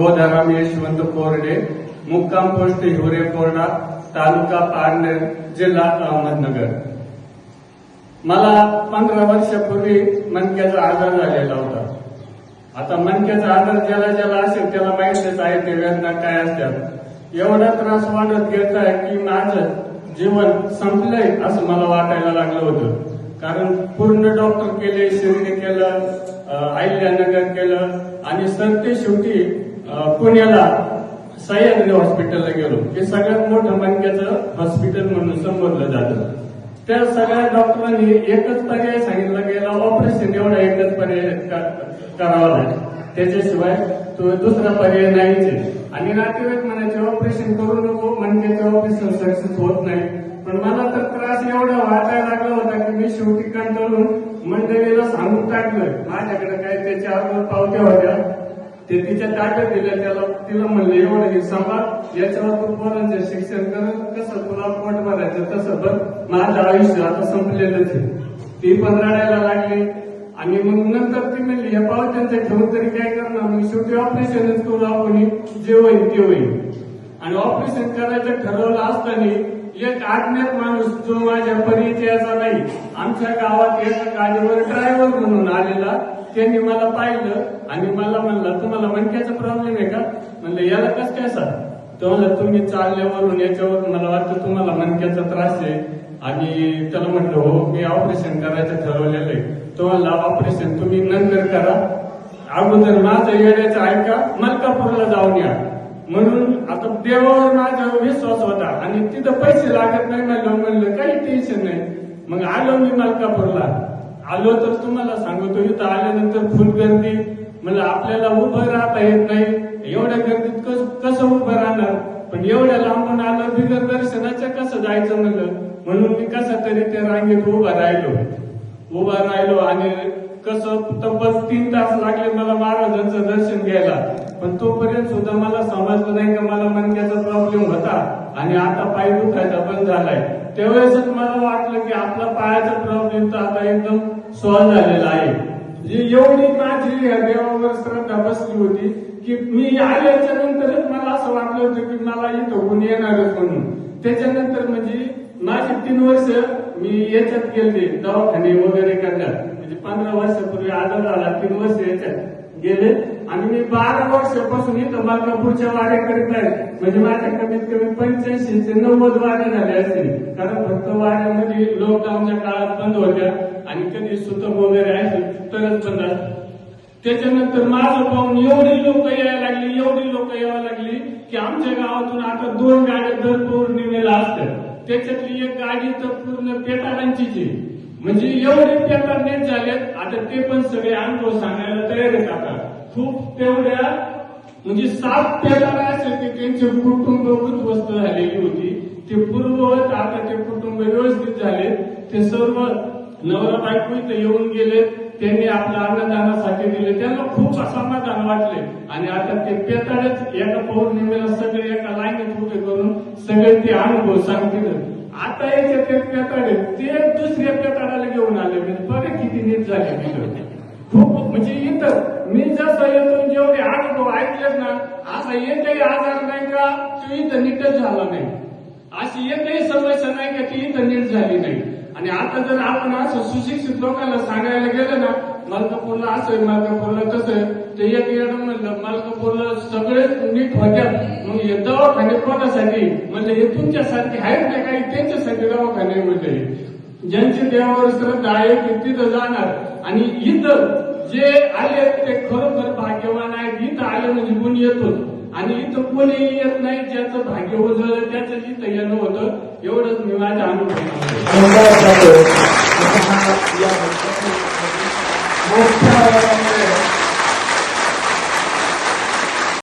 हो गोदाराम यशवंत कोरडे मुक्काम पोस्ट हिवरे कोरडा तालुका पारनेर जिल्हा अहमदनगर. मला पंधरा वर्षापूर्वी मनक्याचा आजार झालेला होता. आता मनक्याचा आजार ज्याला ज्याला असेल त्याला माहितीच आहे ते वेदना काय असतात. एवढा त्रास वाढत गेला आहे की माझं जीवन संपलंय असं मला वाटायला लागलं होतं. कारण पूर्ण डॉक्टर केले शिर्डी केलं अहिल्यानगर केलं आणि सरते शेवटी पुण्याला सह्याद्री हॉस्पिटलला गेलो. हे सगळ्यात मोठं मणक्याचं हॉस्पिटल म्हणून संबोधलं जातं. त्या सगळ्या डॉक्टरांनी एकच पर्याय सांगितला गेला ऑपरेशन एवढा एकच पर्याय करावा लागेल. त्याच्याशिवाय तो दुसरा पर्याय नाहीच आणि नातेवाईक म्हणायचे ऑपरेशन करू नको मणक्याचे ऑपरेशन सक्सेस होत नाही. पण मला तर त्रास एवढा वाचायला लागला होता की मी शेवटी कंटाळून मंडळीला सांगून टाकलं. माझ्याकडे काय त्याच्या अगोदर पावत्या होत्या. ते तिच्या ताब्यात दिल्या त्याला तिला म्हणले एवढं हे सांभाळ याच्यावर तू पोरांचं शिक्षण कर कसं तुला पोट भरायचं तसं बघ माझं आयुष्य आता संपलेलंच आहे. ती पण रडायला लागली. आणि मग नंतर ती म्हणली या पावत्यांचं ठेवून तरी काय करणार? मग शेवटी ऑपरेशनच करू आपण जे होईल ते होईल. आणि ऑपरेशन करायचं ठरवलं असताना एक आज्ञात माणूस जो माझ्या परिचयाचा नाही आमच्या गावात एक गाडीवर ड्रायव्हर म्हणून आलेला त्यांनी मला पाहिलं आणि मला म्हणलं तुम्हाला मणक्याचा प्रॉब्लेम आहे का? म्हणलं याला कस काय सर? तो तुम्ही चालल्यावरून याच्यावर मला वाटतं तुम्हाला मणक्याचा त्रास आहे. आणि त्याला म्हटलं हो मी ऑपरेशन करायचं ठरवलेलं आहे. तो ऑपरेशन तुम्ही नंतर करा. अगोदर माझं येण्याचं ऐका मलकापूरला जाऊन या. म्हणून आता देवावर माझा विश्वास होता आणि तिथं पैसे लागत नाही म्हणलं म्हणलं काही टेन्शन नाही. मग आलो मी मलकापूरला. आलो तर तुम्हाला सांगतो इथं आल्यानंतर फुल गर्दी. म्हणजे आपल्याला उभं राहता येत नाही. एवढ्या गर्दीत कस- कसं उभं राहणार? पण एवढ्या लांबून आलं बिगर दर्शनाच्या कसं जायचं म्हणलं? म्हणून मी कसा तरी त्या रांगेत उभा राहिलो. उभा राहिलो आणि कसं तब्बल तीन तास लागले मला महाराजांचं दर्शन घ्यायला. पण तोपर्यंत सुद्धा मला समजलं नाही का मला मनक्याचा प्रॉब्लेम होता. आणि आता पाय दुखायचा बंद झालाय. त्यावेळेसच मला वाटलं की आपला पायाचा प्रॉब्लेम तर आता एकदम सॉल्व्ह झालेला आहे. एवढी माझी देवावर श्रद्धा बसली होती की मी आल्याच्या नंतरच मला असं वाटलं होतं की मला इथं कोणी येणारच म्हणून. त्याच्यानंतर म्हणजे माझी तीन वर्ष मी याच्यात गेले दवाखाने वगैरे करण्यात. म्हणजे पंधरा वर्षापूर्वी आजार झाला तीन वर्ष याच्यात गेले. आणि मी बारा वर्षापासून इथं मालकापूरच्या वाऱ्या करीत आहे म्हणजे माझ्या कमीत कमी पंच्याऐंशी ते नव्वद वाऱ्या झाल्या असतील. कारण फक्त वाऱ्यामध्ये लॉकडाऊनच्या काळात बंद होत्या आणि कधी सुतक वगैरे असेल तरच बंद असतात त्याच्यानंतर माझं पाहून एवढी लोक यायला लागली एवढी लोक यायला लागली की आमच्या गावातून आता दोन गाड्या दर पौर्णिमेला असतात. त्याच्यातली एक गाडी तर पूर्ण पेटारांचीच म्हणजे एवढे पेटार नेट झालेत आता ते पण सगळे अनुभव सांगायला तयार आहेत आता. खूप तेवढ्या म्हणजे सात पेटार असेल ते त्यांचे कुटुंब उद्ध्वस्त झालेली होती. ते पूर्ववत आता ते कुटुंब व्यवस्थित झाले. ते सर्व नवरा बायको इथं येऊन गेले. त्यांनी आपल्या अन्नदानासाठी दिले. त्यांना खूप समाधान वाटले. आणि आता ते पेताळच एका पौर्णिमेला सगळे एका लाईनीत उभे करून सगळे ते अनुभव सांगतील. आता याचे ते पेताळे ते दुसऱ्या पेताळाला घेऊन आले. म्हणजे बघा किती नीट झाले तिथं. खूप म्हणजे इथं मी जसं येतो जेवढे अनुभव ऐकलेत ना असा एकही आजार नाही का तो इथं नीटच झाला नाही. अशी एकही समस्या नाही का ती इथं नीट झाली नाही. आणि आता जर आपण असं सुशिक्षित लोकांना सांगायला गेलं ना मलकापूरला असं आहे मलकापूरला आहे ते एक येणं म्हणलं मलकापूरला सगळे नीट होत्या मग हे दवाखाने कोणासाठी? म्हणजे हे तुमच्यासारखे आहेत ना काही? त्यांच्यासाठी दवाखाने म्हणजे ज्यांची देवावर श्रद्धा आहे ते तिथं जाणार. आणि इथं जे आले ते खरोखर भाग्यवान आहेत. इथं आले म्हणजे गुण येतोच. आणि इथं कोणी येत नाही ज्याचं भाग्य उजळलं त्याचं इथं येणं होतं एवढंच मी माझ्या मोठ्या